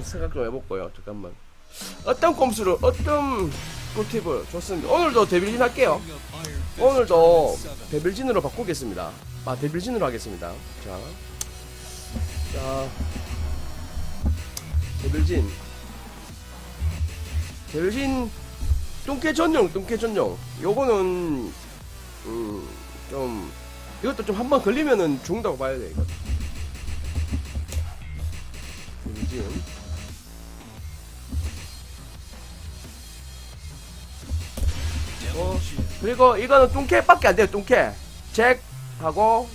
한번 생각 좀 해볼게요. 잠깐만. 어떤 꼼수를 어떤 꿀팁을 줬습니다. 오늘도 데빌진 할게요. 오늘도 데빌진으로 바꾸겠습니다. 아 데빌진으로 하겠습니다. 자, 자, 데빌진, 데빌진 뚱깨 전용, 뚱깨 전용. 요거는 음좀 이것도 좀 한번 걸리면은 죽는다고 봐야 돼 이거. 데빌진. 그리고 이거는 뚱캐밖에 안 돼요, 뚱캐. 잭하고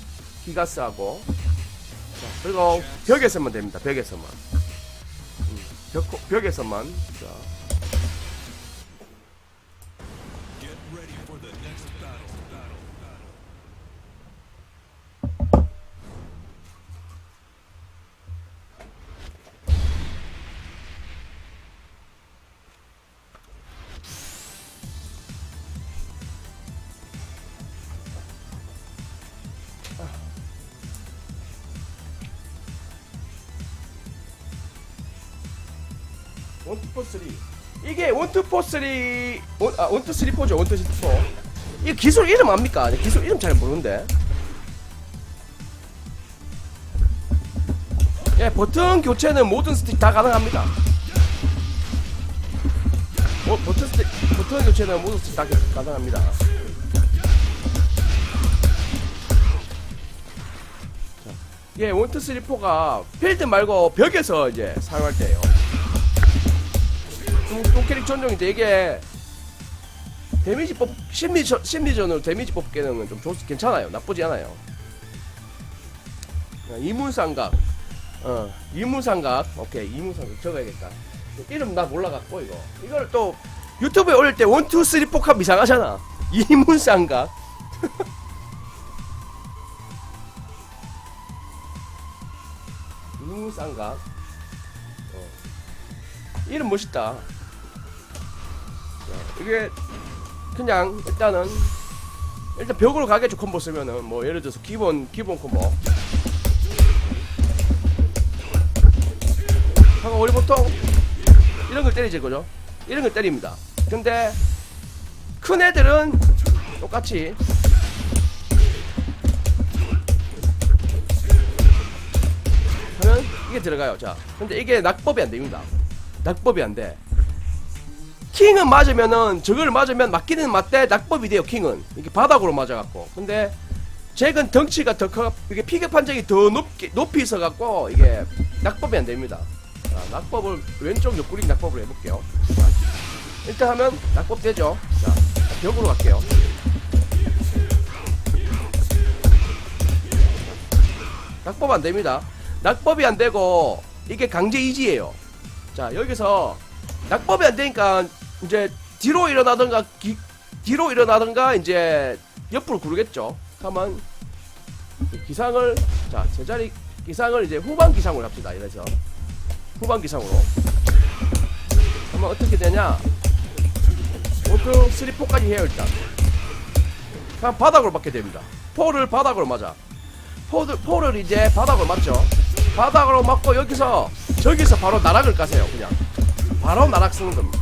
기가스하고. 자, 그리고 벽에서만 됩니다, 벽에서만. 음, 벽, 벽에서만. 자. 원투 포 쓰리. 이게 원투 포 쓰리 원, 아 원투 쓰리 포죠 원투 쓰리 포. 이거 기술 이름 압니까? 기술 이름 잘 모르는데. 예 버튼 교체는 모든 스틱 다 가능합니다. 어, 버튼 스틱 버튼 교체는 모든 스틱 다 가능합니다. 자, 예 원투 쓰리 포가 필드 말고 벽에서 이제 사용할 때예요 똥캐릭 전용인데 이게 데미지 뽑 심리전 심리전으로 데미지 뽑기는 좀 좋, 괜찮아요. 나쁘지 않아요. 야, 이문삼각. 어, 이문삼각. 오케이, 이문삼각 적어야겠다. 이름 나 몰라갖고 이거. 이걸 또 유튜브에 올릴 때 원투 쓰리 포함 이상하잖아. 이문삼각. 이문삼각. 어. 이름 멋있다. 이게 그냥 일단은 일단 벽으로 가게죠 콤보 쓰면은 뭐 예를 들어서 기본 기본 콤보 하고 우리 보통 이런 걸 때리지 그죠? 이런 걸 때립니다. 근데 큰 애들은 똑같이 하면 이게 들어가요. 자, 근데 이게 낙법이 안 됩니다. 낙법이 안 돼. 킹은 맞으면은 저걸 맞으면 맞기는 맞대 낙법이 돼요 킹은 이게 바닥으로 맞아갖고 근데 잭은 덩치가 더 커, 이게 피겨 판정이 더 높게 높이 있어갖고 이게 낙법이 안 됩니다. 자, 낙법을 왼쪽 옆구리 낙법을 해볼게요. 자, 일단 하면 낙법 되죠. 자, 벽으로 갈게요. 낙법 안 됩니다. 낙법이 안 되고 이게 강제 이지예요. 자 여기서 낙법이 안 되니까 이제 뒤로 일어나던가 기, 뒤로 일어나던가 이제 옆으로 구르겠죠. 가만 기상을 자 제자리 기상을 이제 후반 기상으로 합시다. 이래서 후반 기상으로 그러면 어떻게 되냐? 원투 3, 4까지 해요 일단. 그냥 바닥으로 맞게 됩니다. 포를 바닥으로 맞아. 포를, 포를 이제 바닥으로 맞죠. 바닥으로 맞고 여기서 저기서 바로 나락을 까세요 그냥. 바로 나락 쓰는 겁니다.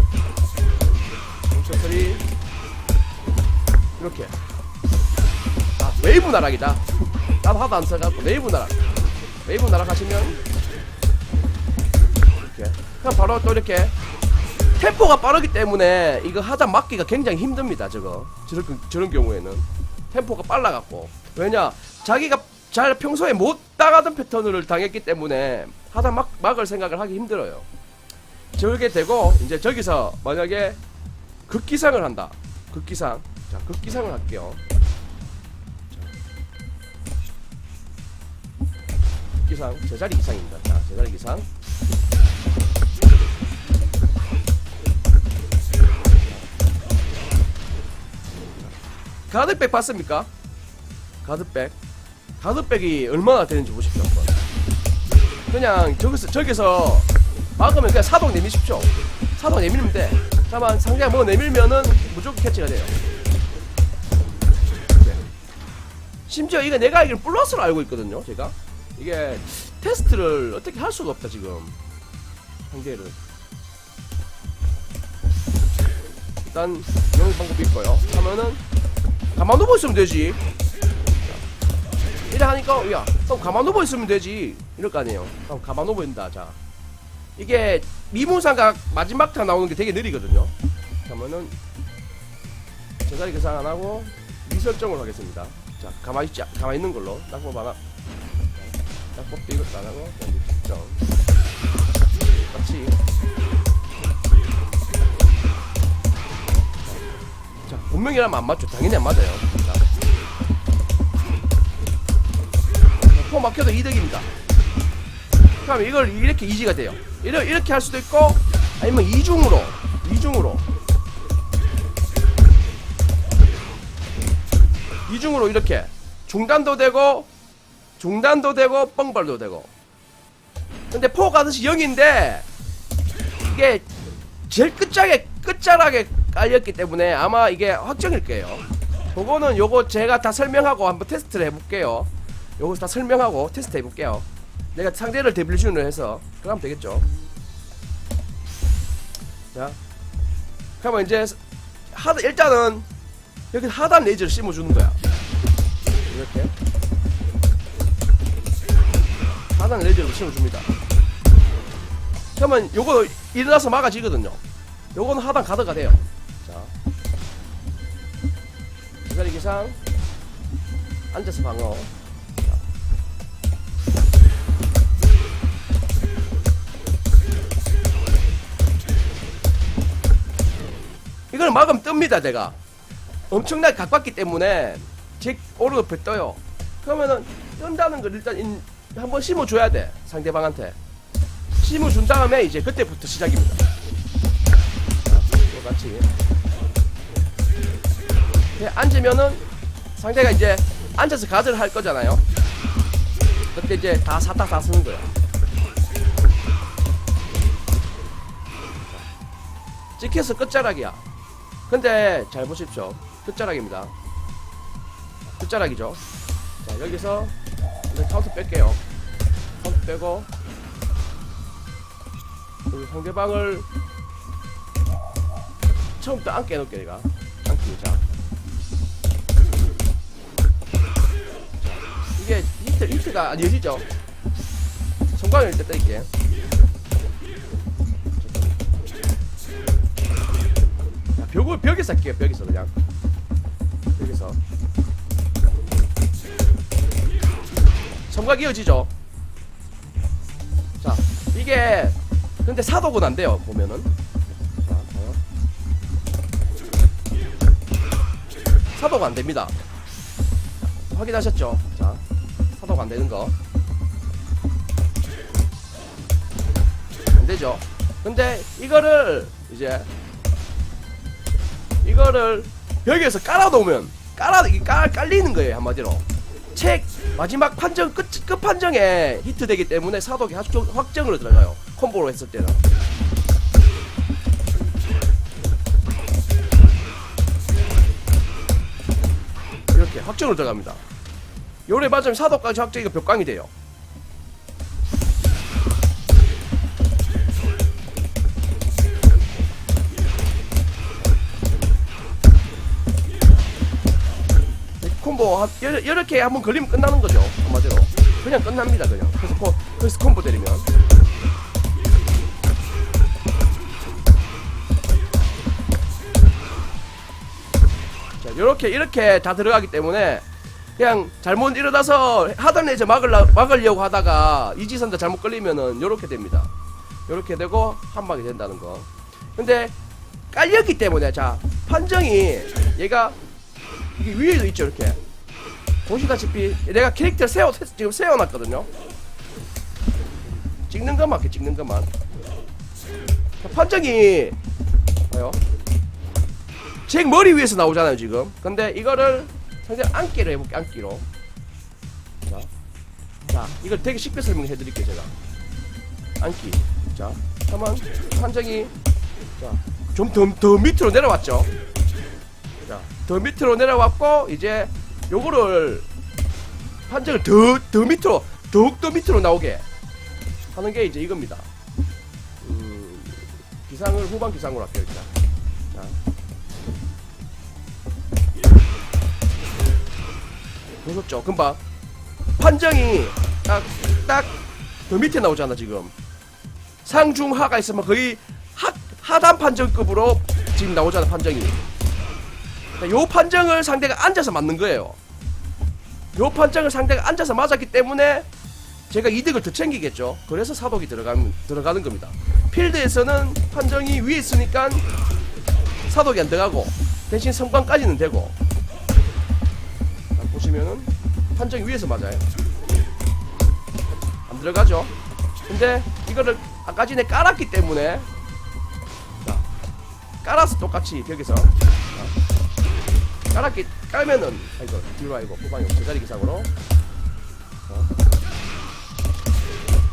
멈춰서리 이렇게. 아 웨이브 나락이다. 나도 하도 안 써갖고 웨이브 나락. 웨이브 나락 하시면 이렇게. 그냥 바로 또 이렇게 템포가 빠르기 때문에 이거 하자 맞기가 굉장히 힘듭니다. 저거 저런 저런 경우에는 템포가 빨라갖고 왜냐 자기가 잘 평소에 못 따가던 패턴을 당했기 때문에 하다 막 막을 생각을 하기 힘들어요. 저게 되고 이제 저기서 만약에 극기상을 한다. 극기상. 자, 극기상을 할게요. 자. 극기상 제자리 기상입니다. 자, 제자리 기상. 가드백 봤습니까? 가드백. 가드백이 얼마나 되는지 보십시오. 한번. 그냥 저기서 저기서 막으면 그냥 사동 내미십시오. 사동 내밀면 돼. 다만 상대가 뭐 내밀면은 무조건 캐치가 돼요. 이렇게. 심지어 이거 내가 알기로 플러스로 알고 있거든요. 제가 이게 테스트를 어떻게 할 수가 없다 지금. 상대를 일단 이런 방법이 있고요 하면은 가만 누워 있으면 되지 자, 이래 하니까 야 그럼 가만 누워 있으면 되지 이럴 거 아니에요 그럼 가만 누워 있다 자 이게 미문상각 마지막 타 나오는 게 되게 느리거든요. 그러면은 제자리 계산 안 하고 미설정을 하겠습니다. 자 가만히 있자. 가만히 있는 걸로. 낙법 하나 낙법도 이것도 안 하고 미설정. 같이. 자 분명이라면 안 맞죠. 당연히 안 맞아요. 자. 포 막혀도 이득입니다 그럼 이걸 이렇게 이지가 돼요. 이렇게, 이렇게 할 수도 있고 아니면 이중으로 이중으로. 이중으로 이렇게. 중단도 되고 중단도 되고 뻥발도 되고. 근데 포 가듯이 0인데 이게 제일 끝자락에 끝자락에 깔렸기 때문에 아마 이게 확정일 거예요. 그거는 요거 제가 다 설명하고 한번 테스트를 해볼게요. 요거 다 설명하고 테스트 해볼게요 내가 상대를 데빌리션을 해서 그러면 되겠죠. 자 그러면 이제 하단 일단은 여기 하단 레이저를 심어주는 거야. 이렇게. 하단 레이저를 심어줍니다. 그러면 요거 일어나서 막아지거든요. 요거는 하단 가드가 돼요. 자. 기다리 기상 앉아서 방어 이걸 막으면 뜹니다 제가. 엄청나게 가깝기 때문에 제 오른옆에 떠요. 그러면은 뜬다는 걸 일단 인- 한번 심어줘야 돼 상대방한테. 심어준 다음에 이제 그때부터 시작입니다. 자, 똑같이. 이렇게 앉으면은 상대가 이제 앉아서 가드를 할 거잖아요. 그때 이제 다 사타 다 쓰는 거야 찍혀서 끝자락이야 근데 잘 보십시오. 끝자락입니다. 끝자락이죠. 자 여기서 카운트 뺄게요. 카운트 빼고 여기 상대방을 처음부터 앉게 해놓을게 내가. 앉기 자. 이게 히트 히트가 안 이어지죠. 성광을 일단 뜰게 벽을 벽에서 할게요 벽에서 그냥. 벽에서. 점각 이어지죠? 자 이게 근데 사독은 안 돼요 보면은. 자, 봐요. 사독 안 됩니다. 확인하셨죠? 자 사독 안 되는 거. 안 되죠? 근데 이거를 이제 이거를 벽에서 깔아 놓으면 깔아 깔 깔리는 거예요 한마디로. 책 마지막 판정 끝, 끝 판정에 히트 되기 때문에 사독이 확정, 확정으로 들어가요 콤보로 했을 때는. 이렇게 확정으로 들어갑니다. 요래 맞으면 사독까지 확정이가 벽광이 돼요 콤보 한, 여- 이렇게 한번 걸리면 끝나는 거죠. 한마디로. 그냥 끝납니다 그냥. 그래서 콤, 그래서 콤보 때리면. 자 이렇게 이렇게 다 들어가기 때문에 그냥 잘못 일어나서 하단 레이저 막으려, 막으려고 하다가 이지선다 잘못 걸리면은 요렇게 됩니다. 요렇게 되고 한 방이 된다는 거. 근데 깔렸기 때문에 자 판정이 얘가 이게 위에도 있죠 이렇게 보시다시피 내가 캐릭터 세워 지금 세워놨거든요. 찍는 것만 이렇게 찍는 것만. 자, 판정이 봐요. 제 머리 위에서 나오잖아요 지금. 근데 이거를 상대 안기로 해볼게 안기로. 자, 자 이걸 되게 쉽게 설명해 드릴게요 제가. 안기. 자 한번 판정이 자 좀 더 더 밑으로 내려왔죠. 자, 더 밑으로 내려왔고 이제 요거를 판정을 더 더 밑으로 더욱 더 밑으로 나오게 하는 게 이제 이겁니다. 음, 기상을 후방 기상으로 할게요 일단. 자. 보셨죠? 금방. 판정이 딱 딱 더 밑에 나오잖아 지금. 상중하가 있으면 거의 하, 하단 판정급으로 지금 나오잖아 판정이 요 판정을 상대가 앉아서 맞는 거예요 요 판정을 상대가 앉아서 맞았기 때문에 제가 이득을 더 챙기겠죠. 그래서 사독이 들어가는, 들어가는 겁니다. 필드에서는 판정이 위에 있으니까 사독이 안 들어가고 대신 성광까지는 되고 자, 보시면은 판정이 위에서 맞아요. 안 들어가죠. 근데 이거를 아까 전에 깔았기 때문에 자, 깔아서 똑같이 벽에서 자, 깔았기 깔면은 아이고 뒤로 아이고 후방이 제자리 기상으로.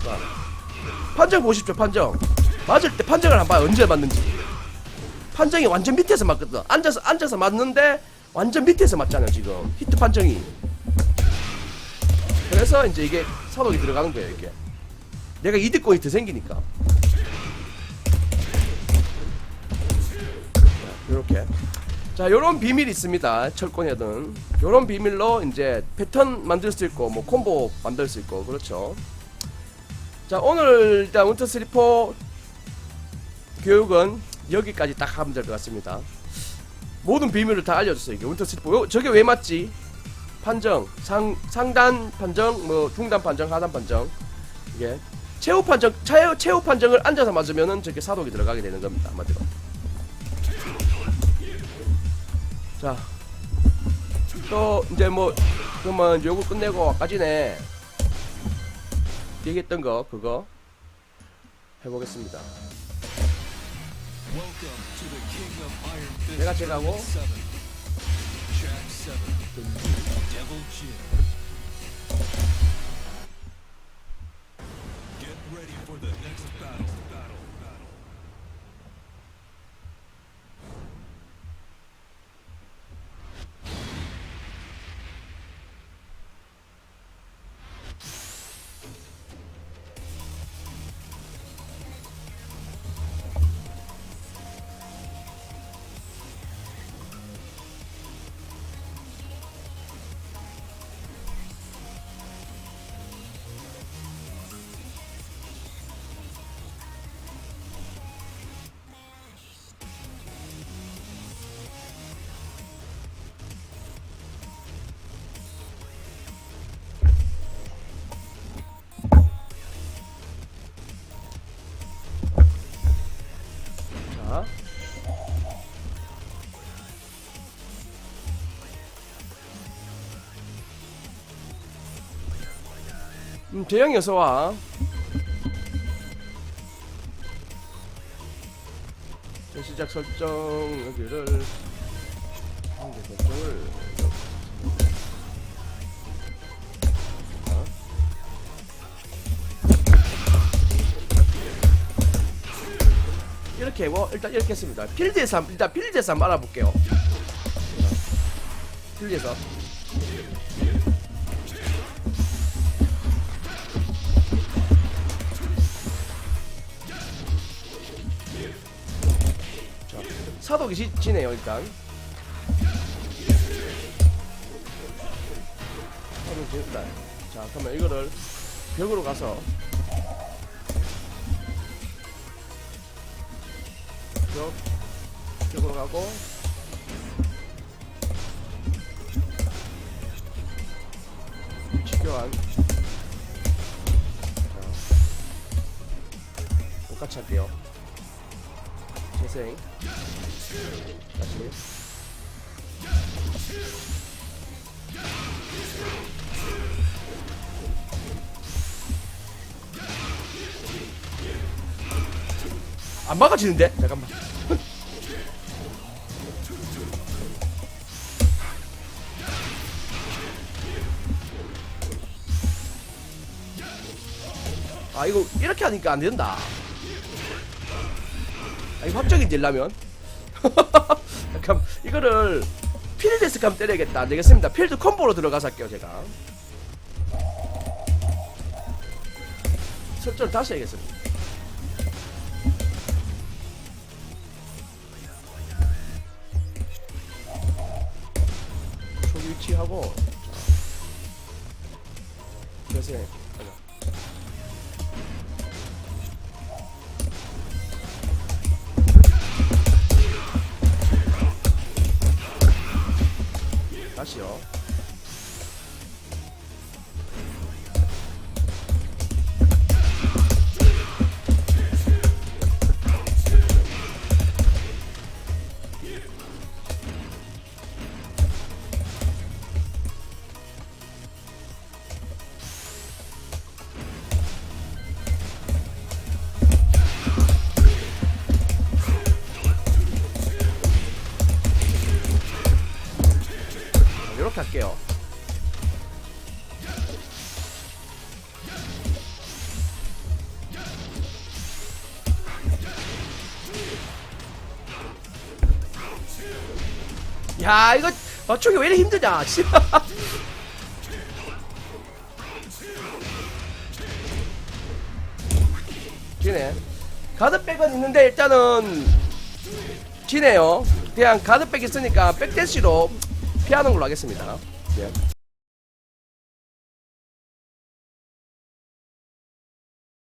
자, 판정 보십시오 판정. 맞을 때 판정을 한번 봐요. 언제 맞는지. 판정이 완전 밑에서 맞거든. 앉아서 앉아서 맞는데 완전 밑에서 맞잖아요 지금. 히트 판정이. 그래서 이제 이게 사독이 들어가는 거예요 이게. 내가 이득권이 더 생기니까. 이렇게 자 요런 비밀이 있습니다. 철권에는 요런 비밀로 이제 패턴 만들 수 있고 뭐 콤보 만들 수 있고 그렇죠? 자 오늘 일단 운터 스리퍼 교육은 여기까지 딱 하면 될 것 같습니다. 모든 비밀을 다 알려줬어요 이게. 운터 스리퍼 요, 저게 왜 맞지? 판정. 상, 상단 판정 뭐 중단 판정 하단 판정. 이게 최후 판정 최후, 최후 판정을 앉아서 맞으면은 저게 사독이 들어가게 되는 겁니다. 한마디로 자, 또 이제 뭐 그러면 요거 끝내고 아까 전에 얘기했던 거 그거 해보겠습니다. 내가 제가고 재영이 어서 와. 자, 시작 설정 여기를 한개 설정을 자. 이렇게 뭐 일단 이렇게 했습니다. 필드에서 한- 일단 필드에서 한번 알아볼게요. 필드에서 사독이 지, 지네요 일단. 자, 그러면 이거를 벽으로 가서. 벽 벽으로 가고. 위치 교환. 자. 똑같이 할게요. 재생 안 막아지는데? 잠깐만 아 이거 이렇게 하니까 안 된다. 아 이거 확정이 되려면 약간 이거를 필드에서 감 때려야겠다. 안되겠습니다. 필드 콤보로 들어가서 할게요, 제가. 설정 다시 해야겠습니다. 저기 위치하고 그래서 야 이거 맞추기 왜 이렇게 힘드냐 씨. 지네 가드백은 있는데 일단은 지네요 그냥 가드백 있으니까 백대시로 피하는 걸로 하겠습니다 예.